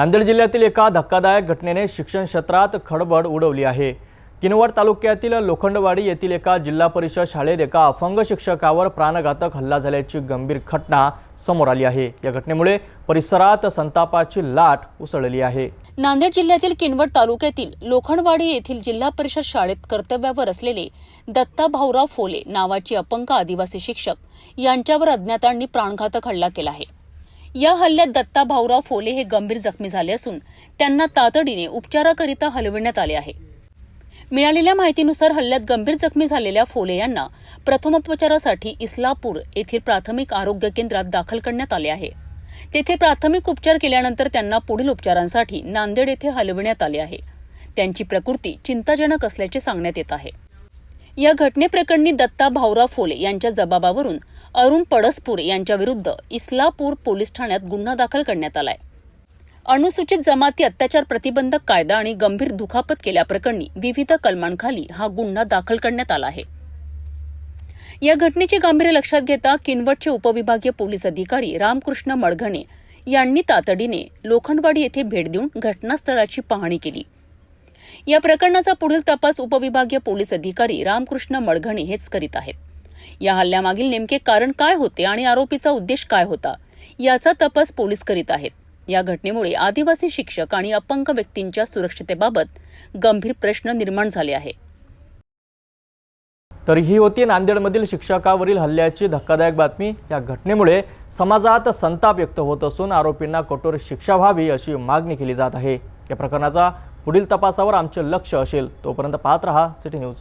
नांदेड जिल्ह्यातील एका धक्कादायक घटनेने शिक्षण क्षेत्रात खडबड उडवली आहे. किनवट तालुक्यातील लोखंडवाडी येथील एका जिल्हा परिषद शाळेत एका अपंग शिक्षकावर प्राणघातक हल्ला झाल्याची गंभीर घटना समोर आली आहे. या घटनेमुळे परिसरात संतापाची लाट उसळली आहे. नांदेड जिल्ह्यातील किनवट तालुक्यातील लोखंडवाडी येथील जिल्हा परिषद शाळेत कर्तव्यावर असलेले दत्ता भाऊराव फोले नावाचे अपंग आदिवासी शिक्षक यांच्यावर अज्ञातांनी प्राणघातक हल्ला केला आहे. या हल्ल्यात दत्ता भाऊराव फोले हे गंभीर जखमी झाले असून त्यांना तातडीने उपचाराकरिता हलविण्यात आले आहे. मिळालेल्या माहितीनुसार हल्ल्यात गंभीर जखमी झालेल्या फोले यांना प्रथमोपचारासाठी इस्लापूर येथील प्राथमिक आरोग्य केंद्रात दाखल करण्यात आले आहे. तेथे प्राथमिक उपचार केल्यानंतर त्यांना पुढील उपचारांसाठी नांदेड येथे हलविण्यात आले आहे. त्यांची प्रकृती चिंताजनक असल्याचे सांगण्यात येत आहे. या घटनेप्रकरणी दत्ता भाऊराव फोले यांच्या जबाबावरून अरुण पडसपूर यांच्याविरुद्ध इस्लापूर पोलीस ठाण्यात गुन्हा दाखल करण्यात आलाय. अनुसूचित जमाती अत्याचार प्रतिबंधक कायदा आणि गंभीर दुखापत केल्याप्रकरणी विविध कलमांखाली हा गुन्हा दाखल करण्यात आला आहे. या घटनेचे गांभीर्य लक्षात घेता किनवटचे उपविभागीय पोलीस अधिकारी रामकृष्ण मडघणे यांनी तातडीने लोखंडवाडी येथे भेट देऊन घटनास्थळाची पाहणी केली. या प्रकरणाचा पुढील तपास उपविभागीय पोलीस अधिकारी रामकृष्ण मडघणे हेच करीत आहेत. या हल्ल्यामागील नेमके कारण काय होते आणि आरोपीचा उद्देश काय होता याचा तपास पोलीस करीत आहेत. या घटनेमुळे आदिवासी शिक्षक आणि अपंग व्यक्तींच्या सुरक्षतेबाबत गंभीर प्रश्न निर्माण झाले आहे तर ही होती नांदेडमधील शिक्षकावरील हल्ल्याची धक्कादायक बातमी. या घटनेमुळे समाजात संताप व्यक्त होत असून आरोपींना कठोर शिक्षा व्हावी अशी मागणी केली जात आहे. या प्रकरणाचा पुढील तपासावर आमचे लक्ष असेल. तोपर्यंत पाहत रहा सिटी न्यूज.